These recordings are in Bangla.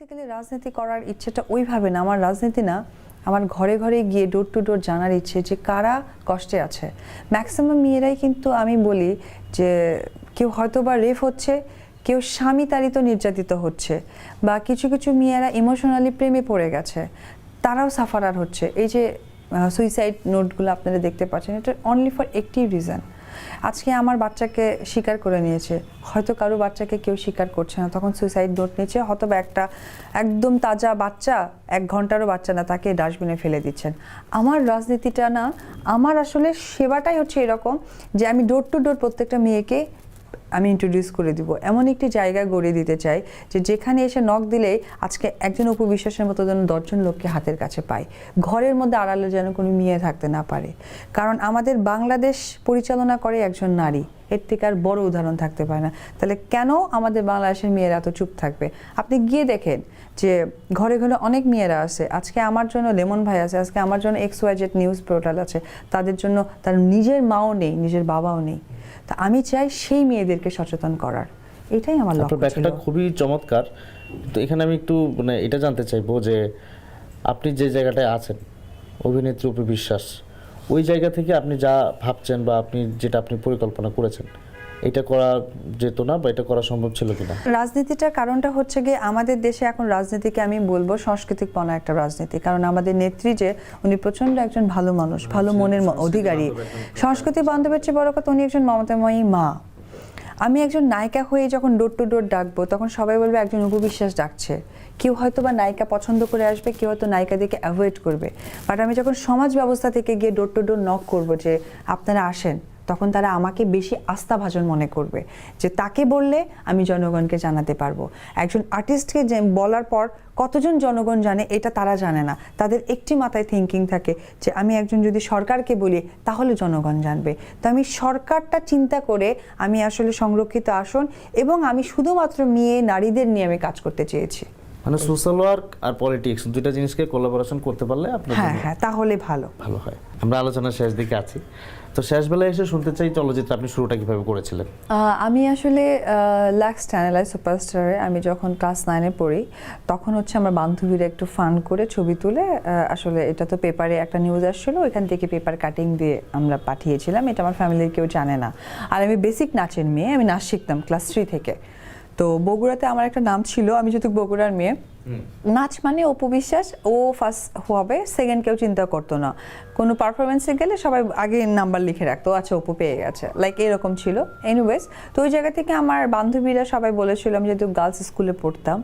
বেসিক্যালি রাজনীতি করার ইচ্ছেটা ওইভাবে না। আমার রাজনীতি না, আমার ঘরে ঘরে গিয়ে ডোর টু ডোর জানার ইচ্ছে যে কারা কষ্টে আছে। ম্যাক্সিমাম মেয়েরাই কিন্তু আমি বলি যে কেউ হয়তো বা রেফ হচ্ছে, কেউ স্বামী তাড়িত নির্যাতিত হচ্ছে, বা কিছু কিছু মেয়েরা ইমোশনালি প্রেমে পড়ে গেছে, তারাও সাফারার হচ্ছে। এই যে সুইসাইড নোটগুলো আপনারা দেখতে পাচ্ছেন, এটা অনলি ফর একটি রিজন আজকে আমার বাচ্চাকে স্বীকার করে নিয়েছে। হয়তো কারও বাচ্চাকে কেউ স্বীকার করছে না। তখন সুইসাইড নোট নিয়েছে হয়তো একটা একদম তাজা বাচ্চা, এক ঘন্টারও বাচ্চা না, তাকে ডাস্টবিনে ফেলে দিচ্ছেন। আমার রাজনীতিটা না, আমার আসলে সেবাটাই হচ্ছে এরকম যে আমি ডোর টু ডোর প্রত্যেকটা মেয়েকে আমি ইন্ট্রোডিউস করে দিব। এমন একটি জায়গা গড়ে দিতে চাই যে যেখানে এসে নখ দিলেই আজকে একজন উপবিশ্বাসের মতো যেন দশজন লোককে হাতের কাছে পায়। ঘরের মধ্যে আড়ালে যেন কোনো মেয়ে থাকতে না পারে। কারণ আমাদের বাংলাদেশ পরিচালনা করে একজন নারী। এর থেকে আর বড় উদাহরণ থাকতে পারে না। তাহলে কেন আমাদের বাংলাদেশের মেয়েরা এত চুপ থাকবে? আপনি গিয়ে দেখেন যে ঘরে ঘরে অনেক মেয়েরা আছে। আজকে আমার জন্য লেমন ভাই আছে, আজকে আমার জন্য X Y Z news portal আছে। তাদের জন্য তার নিজের মাও নেই, নিজের বাবাও নেই। তা আমি চাই সেই মেয়েদেরকে সচেতন করার। এটাই আমার লক্ষ্য ব্যাখ্যাটা খুবই চমৎকার। তো এখানে আমি একটু মানে এটা জানতে চাইব যে আপনি যে জায়গাটায় আছেন অভিনেত্রী উপর বিশ্বাস ওই জায়গা থেকে আপনি যা ভাবছেন বা আপনি যেটা আপনি পরিকল্পনা করেছেন এটা করা যেত না বা এটা করা সম্ভব ছিল কিনা? রাজনীতিটার কারণটা হচ্ছে গিয়ে আমাদের দেশে এখন রাজনীতিকে আমি বলব সাংস্কৃতিক পনা একটা রাজনীতি। কারণ আমাদের নেত্রী যে উনি প্রচণ্ড একজন ভালো মানুষ ভালো মনের অধিকারী। সংস্কৃতি বান্ধবের চেয়ে বড় কথা উনি একজন মমতাময়ী মা। আমি একজন নায়িকা হয়ে যখন ডোর টু ডোর ডাকবো তখন সবাই বলবে একজন উপবিশ্বাস ডাকছে। কেউ হয়তো বা নায়িকা পছন্দ করে আসবে কেউ হয়তো নায়িকাদেরকে অ্যাভয়েড করবে। বাট আমি যখন সমাজ ব্যবস্থা থেকে গিয়ে ডোর টু ডোর নক করব যে আপনারা আসেন তখন তারা আমাকে বেশি আস্থাভাজন মনে করবে যে তাকে বললে আমি জনগণকে জানাতে পারব। একজন আর্টিস্টকে বলার পর কতজন জনগণ জানে এটা তারা জানে না। তাদের একটি মাথায় থিঙ্কিং থাকে যে আমি একজন যদি সরকারকে বলি তাহলে জনগণ জানবে। তো আমি সরকারটা চিন্তা করে আমি আসলে সংরক্ষিত আসন এবং আমি শুধুমাত্র মেয়ে নারীদের নিয়ে আমি কাজ করতে চেয়েছি। মানে সোশ্যাল ওয়ার্ক আর পলিটিক্স দুইটা জিনিসকে কোলাবোরেশন করতে পারলে আপনার হ্যাঁ হ্যাঁ তাহলে ভালো। ভালো হয়। আমরা আলোচনার শেষ দিকে আছি। তো শেষ বেলায় এসে শুনতে চাই চলচ্চিত্র আপনি শুরুটা কীভাবে করেছিলেন? আমি আসলে লাক্স চ্যানেলাই সুপারস্টারে আমি যখন ক্লাস নাইনে পড়ি, তখন হচ্ছে আমার বান্ধবীরা একটু ফান করে ছবি তুলে আসলে এটা তো পেপারে একটা নিউজ আসছিল, ওইখান থেকে পেপার কাটিং দিয়ে আমরা পাঠিয়েছিলাম। এটা আমার ফ্যামিলির কেউ জানে না। আর আমি বেসিক নাচের মেয়ে, আমি নাচ শিখতাম ক্লাস থ্রি থেকে। তো বগুড়াতে আমার একটা নাম ছিল আমি যেহেতু বগুড়ার মেয়ে। নাচ মানে অপু বিশ্বাস ও ফার্স্ট হবে সেকেন্ড কেউ চিন্তা করতো না। কোনো পারফরমেন্সে গেলে সবাই আগে নাম্বার লিখে রাখতো আচ্ছা অপু পেয়ে গেছে। লাইক এরকম ছিল। এনিওয়েজ তো ওই জায়গা থেকে আমার বান্ধবীরা সবাই বলেছিল আমি যেহেতু গার্লস স্কুলে পড়তাম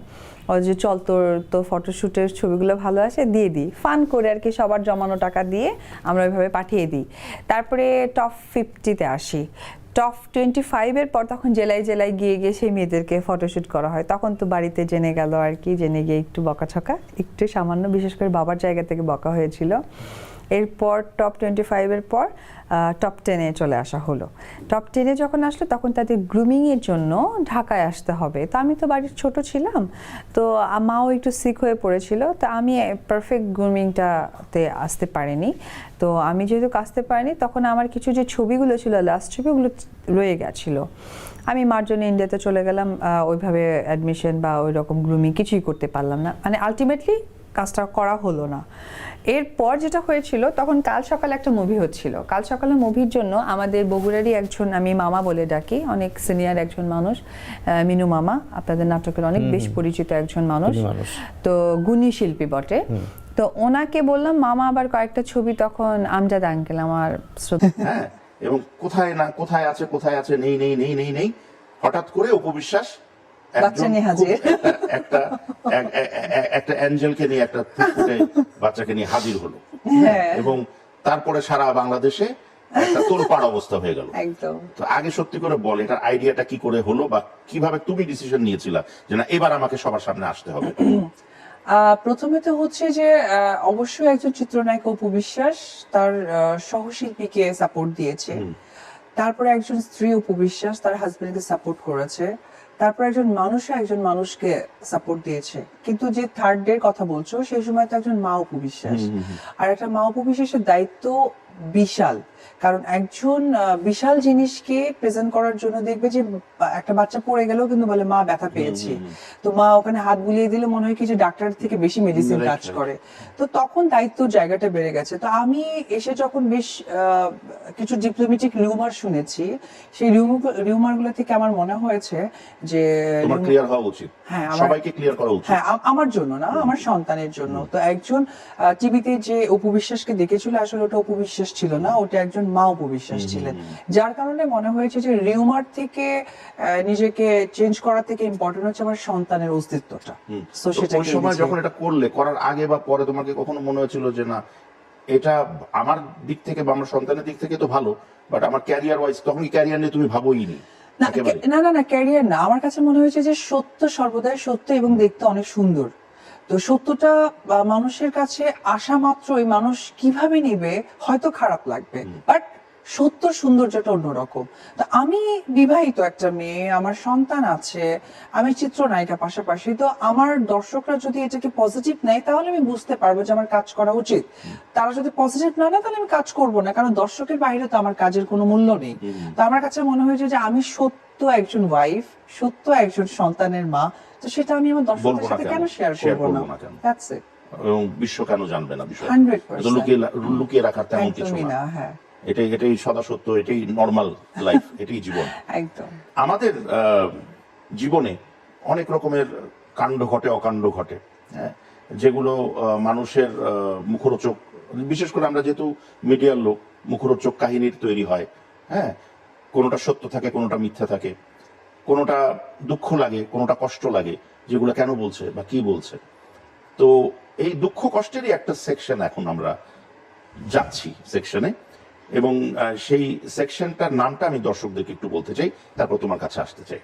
যে চল তোর তো ফটোশ্যুটের ছবিগুলো ভালো আসে দিয়ে দিই। ফান করে আর কি সবার জমানো টাকা দিয়ে আমরা ওইভাবে পাঠিয়ে দিই। তারপরে টপ ফিফটিতে আসি। টপ টোয়েন্টি ফাইভের পর তখন জেলায় জেলায় গিয়ে গিয়ে সেই মেয়েদেরকে ফটোশ্যুট করা হয়। তখন তো বাড়িতে জেনে গেল আর কি, জেনে গিয়ে একটু বকাছকা একটু সামান্য বিশেষ করে বাবার জায়গা থেকে বকা হয়েছিল। এরপর টপ টোয়েন্টি ফাইভের পর টপ টেনে চলে আসা হলো। টপ টেনে যখন আসলো, তখন তাদের গ্রুমিংয়ের জন্য ঢাকায় আসতে হবে। তো আমি তো বাড়ির ছোট ছিলাম, তো মাও একটু সিক হয়ে পড়েছিল, তো আমি পারফেক্ট গ্রুমিংটাতে আসতে পারিনি। তো আমি যেহেতু আসতে পারিনি, তখন আমার কিছু যে ছবিগুলো ছিল লাস্ট ছবিগুলো রয়ে গেছিল। আমি মার জন্য ইন্ডিয়াতে চলে গেলাম ওইভাবে অ্যাডমিশন বা ওই রকম গ্রুমিং কিছুই করতে পারলাম না। মানে আলটিমেটলি কাজটা করা হলো না। এরপর যেটা হয়েছিল তখন কাল সকালে একটা মুভি হচ্ছিল। কাল সকালে মুভির জন্য আমাদের বগুড়ারই একজন আমি মামা বলে ডাকি অনেক সিনিয়র একজন মানুষ আহ, মিনু মামা আপনাদের নাটকের অনেক বেশ পরিচিত একজন মানুষ। তো গুণী শিল্পী বটে। তো ওনাকে বললাম মামা আবার কয়েকটা ছবি তখন আমজাদ আঙ্কেল আমার হ্যাঁ এবং কোথায় না কোথায় আছে কোথায় আছে নেই নেই নেই নেই নেই হঠাৎ করে উপবিশ্বাস বাচ্চা নিয়ে হাজির। একটা অ্যাঞ্জেলকে নিয়ে একটা ফুটফুটে বাচ্চাকে নিয়ে হাজির হলো। হ্যাঁ। এবং তারপরে সারা বাংলাদেশে একটা তোলপাড় অবস্থা হয়ে গেল। তো আগে সত্যি করে বল এটার আইডিয়াটা কি করে হলো বা কীভাবে তুমি ডিসিশন নিয়েছিলা যে না এবার আমাকে সবার সামনে আসতে হবে? প্রথমে তো হচ্ছে যে অবশ্যই একজন চিত্রনায়ক অপু বিশ্বাস তার সহশিল্পীকে সাপোর্ট দিয়েছে। তারপরে একজন স্ত্রী অপু বিশ্বাস তার হাজবেন্ডকে সাপোর্ট করেছে। তারপর একজন মানুষও একজন মানুষকে সাপোর্ট দিয়েছে। কিন্তু যে থার্ড ডে কথা বলছো সেই সময় তো একজন মা উপবিশ্বাস। আর একটা মা উপবিশ্বাসের দায়িত্ব বিশাল। কারণ একজন বিশাল জিনিসকে প্রেজেন্ট করার জন্য দেখবে যে একটা বাচ্চা পড়ে গেলেও কিন্তু বলে মা ব্যথা পেয়েছি। তো মা ওখানে হাত বুলিয়ে দিলে মনে হয় কি যে ডাক্তার থেকে বেশি মেডিসিন কাজ করে। তো তখন দায়িত্ব জায়গাটা বেড়ে গেছে। তো আমি এসে যখন বেশ কিছু ডিপ্লোমেটিক রিউমার শুনেছি সেই রিউমারগুলো থেকে আমার মনে হয়েছে যে ক্লিয়ার হওয়া উচিত। হ্যাঁ, আমার- সবাইকে ক্লিয়ার করা উচিত। হ্যাঁ আমার জন্য না আমার সন্তানের জন্য। তো একজন টিভিতে যে উপবিশ্বাসকে দেখেছিল আসলে ওটা উপবিশ্বাস ছিল না ওটা একজন মা উপবিশ্বাস ছিলেন। যার কারণে মনে হয়েছে যে রিউমার থেকে নিজেকে চেঞ্জ করা থেকে ইম্পর্টেন্ট হচ্ছে আমার সন্তানের অস্তিত্বটা। তো সেটা সময় যখন এটা করলে করার আগে বা পরে তোমাকে কখনো মনে হয়েছিল যে না এটা আমার দিক থেকে বা আমার সন্তানের দিক থেকে তো ভালো বাট আমার ক্যারিয়ার ওয়াইজ তখন ক্যারিয়ার নিয়ে তুমি ভাবোই নি না না না ক্যারিয়ার না। আমার কাছে মনে হয়েছে যে সত্য সর্বদাই সত্য এবং দেখতে অনেক সুন্দর। তো সত্যটা মানুষের কাছে আসা মাত্রই মানুষ কীভাবে নেবে হয়তো খারাপ লাগবে। বাট সত্য সৌন্দর্যটা অন্যরকম। তো আমি বিবাহিত একটা মেয়ে আমার সন্তান আছে আমি চিত্রনায়িকা পাশাপাশি তো আমার দর্শকরা যদি এটাকে পজিটিভ নেয় তাহলে আমি বুঝতে পারব যে আমার কাজ করা উচিত। তারা যদি পজিটিভ না নেয় তাহলে আমি কাজ করব না কারণ দর্শকের বাইরে তো আমার কাজের কোনো মূল্য নেই। তো আমার কাছে মনে হয়েছে যে আমি সত্য একজন ওয়াইফ সত্য একজন সন্তানের মা তো সেটা আমি আমার দর্শকদের সাথে কেন? শেয়ার করব না? দ্যাটস ইট এবং বিশ্ব কেন জানবে না বিষয় 100% লুকিয়ে লুকিয়ে রাখার তেমন কিছু না হ্যাঁ। এটাই এটাই সদা সত্য এটাই নর্মাল লাইফ এটাই জীবন। একদম। আমাদের জীবনে অনেক রকমের কাণ্ড ঘটে অকাণ্ড ঘটে হ্যাঁ, যেগুলো মানুষের মুখরোচক বিশেষ করে আমরা যেহেতু মিডিয়ার লোক মুখরোচক কাহিনীর তৈরি হয় হ্যাঁ? কোনোটা সত্য থাকে কোনোটা মিথ্যা থাকে। কোনোটা দুঃখ লাগে কোনোটা কষ্ট লাগে যেগুলো কেন বলছে বা কি বলছে। তো এই দুঃখ কষ্টেরই একটা সেকশন এখন আমরা যাচ্ছি সেকশনে এবং সেই সেকশনটার নামটা আমি দর্শকদেরকে একটু বলতে চাই তারপর তোমার কাছে আসতে চাই।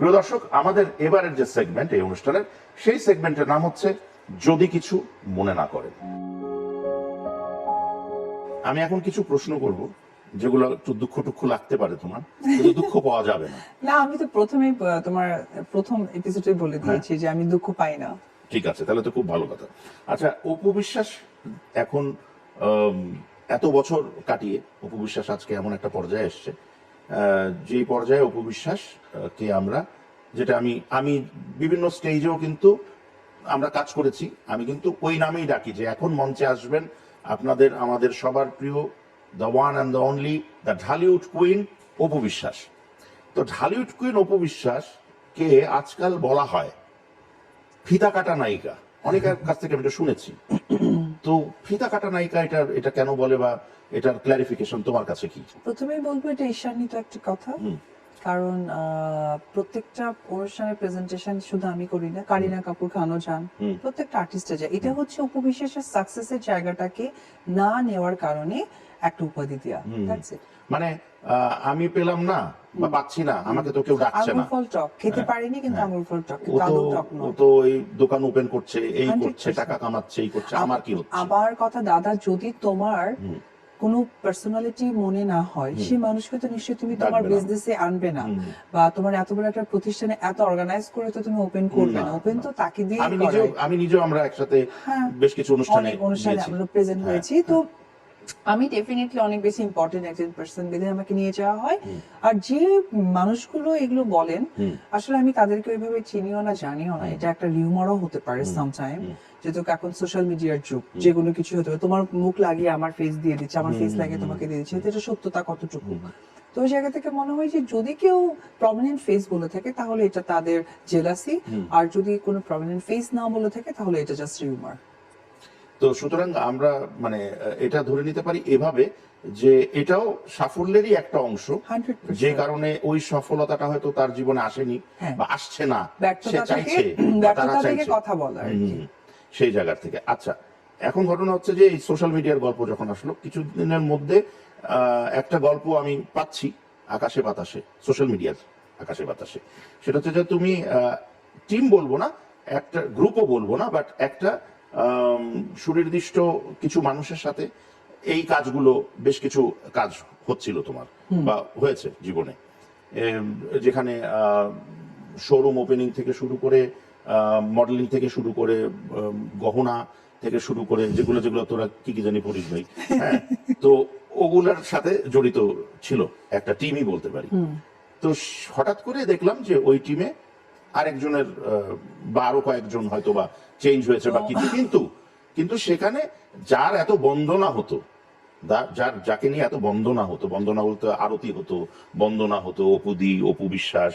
প্রিয় দর্শক আমাদের এবারের যে সেগমেন্ট এই অনুষ্ঠানের সেই সেগমেন্টের নাম হচ্ছে যদি কিছু মনে না করেন। আমি এখন কিছু প্রশ্ন করব যেগুলো একটু দুঃখ টুক্ষ লাগতে পারে তোমার কিন্তু দুঃখ পাওয়া যাবে না। না আমি তো প্রথমেই তোমার প্রথম এপিসোডে বলে দিয়েছি যে আমি দুঃখ পাই না। ঠিক আছে তাহলে তো খুব ভালো কথা। আচ্ছা অপু বিশ্বাস এখন এত বছর কাটিয়ে অপু বিশ্বাস আজকে এমন একটা পর্যায়ে এসছে। যে পর্যায়ে অপু বিশ্বাস কে আমরা, যেটা আমি আমি বিভিন্ন স্টেজেও কিন্তু আমরা কাজ করেছি। আমি কিন্তু ওই নামেই ডাকি যে এখন মঞ্চে আসবেন আপনাদের, আমাদের সবার প্রিয় the one and the only the Dhallywood queen Apu Biswas. তো ঢালিউড কুইন অপু বিশ্বাস কে আজকাল বলা হয় ফিতা কাটা নায়িকা। অনেকের কাছ থেকে আমি এটা শুনেছি। তো ফিতা কাটা নায়িকা এটা এটা কেন বলে বা এটার ক্লারিফিকেশন তোমার কাছে কি? প্রথমেই বলব এটা ঈর্ষান্বিত একটা কথা। কারণ প্রত্যেকটা অনুষ্ঠানের প্রেজেন্টেশন শুধু আমি করি না কারিনা কাপুর খানও যান। প্রত্যেকটা আর্টিস্টে যায়। এটা হচ্ছে উপবিশ্বাসের সাকসেসের জায়গাটাকে না নেওয়ার কারণে একটা উপাধি দেওয়া. মানে আমি পেলাম না বা পাচ্ছি না আমাকে তো কেউ ডাকছে না। টক খেতে পারিনি কিন্তু আঙুর ফল টক টক ও তো এই দোকান ওপেন করছে এই করছে টাকা কামাচ্ছে এই করছে আমার কি হচ্ছে? আমার কথা দাদা যদি তোমার। কোনো পার্সোনালিটি মনে না হয় সেই মানুষকে তো নিশ্চয়ই তুমি তোমার বিজনেসে আনবে না। বা তোমার এত বড় একটা প্রতিষ্ঠানে এত অর্গানাইজ করে তো তুমি ওপেন করবে না। না, ওপেন তো তাকে দিয়ে আমি নিজেও আমি নিজেও আমরা একসাথে হ্যাঁ। বেশ কিছু অনুষ্ঠানে অনুষ্ঠানে আমরা প্রেজেন্ট হ্যাঁ, হয়েছি। তো আমি ডেফিনেটলি অনেক বেশি ইম্পর্টেন্ট একজন পার্সন বেঁধে আমাকে নিয়ে যাওয়া হয়। আর যে মানুষগুলো এগুলো বলেন আসলে আমি তাদেরকে ওইভাবে চিনিও না জানিও না। এটা একটা রিউমারও হতে পারে সামটাইম যেহেতু এখন সোশ্যাল মিডিয়ার যুগ যে কোনো কিছু হতে পারে। তোমার মুখ লাগিয়ে আমার ফেস দিয়ে দিচ্ছে আমার ফেস লাগিয়ে তোমাকে দিয়ে দিচ্ছে। এটা সত্যতা কতটুকু? তো ওই জায়গা থেকে মনে হয় যে যদি কেউ প্রমিনেন্ট ফেস বলে থাকে তাহলে এটা তাদের জেলাসি আর যদি কোনো প্রমিনেন্ট ফেস না বলে থাকে তাহলে এটা জাস্ট রিউমার তো সুতরাং আমরা মানে এটা ধরে নিতে পারি এভাবে যে এটাও সাফল্যেরই একটা অংশ। যে কারণে ওই সফলতাটা হয়তো তার জীবনে আসেনি হ্যাঁ। বা আসছে না সে চাইছে তারা চাইছে। কথা বলা সেই জায়গার থেকে। আচ্ছা এখন ঘটনা হচ্ছে যে এই সোশ্যাল মিডিয়ার গল্প যখন আসলো কিছুদিনের মধ্যে আহ, একটা গল্প আমি পাচ্ছি আকাশে বাতাসে সোশ্যাল মিডিয়ার আকাশে বাতাসে। সেটা হচ্ছে যে তুমি টিম বলব না একটা গ্রুপও বলব না বাট একটা সুনির্দিষ্ট কিছু মানুষের সাথে এই কাজগুলো বেশ কিছু কাজ হচ্ছিল তোমার বা হয়েছে জীবনে। যেখানে শোরুম ওপেনিং থেকে শুরু করে মডেলিং থেকে শুরু করে গহনা থেকে শুরু করে যেগুলো যেগুলো তোরা কি কি জানি পড়িস ভাই হ্যাঁ? তো ওগুলার সাথে জড়িত ছিল একটা টিমই বলতে পারি। তো হঠাৎ করে দেখলাম যে ওই টিমে আরেকজনের আহ, বা আরও কয়েকজন হয়তো বা চেঞ্জ হয়েছে বা কিছু। কিন্তু কিন্তু সেখানে যার এত বন্দনা হতো যার যাকে নিয়ে এত বন্দনা হতো বন্দনা বলতে আরতি হতো বন্দনা হতো অপুদি অপু বিশ্বাস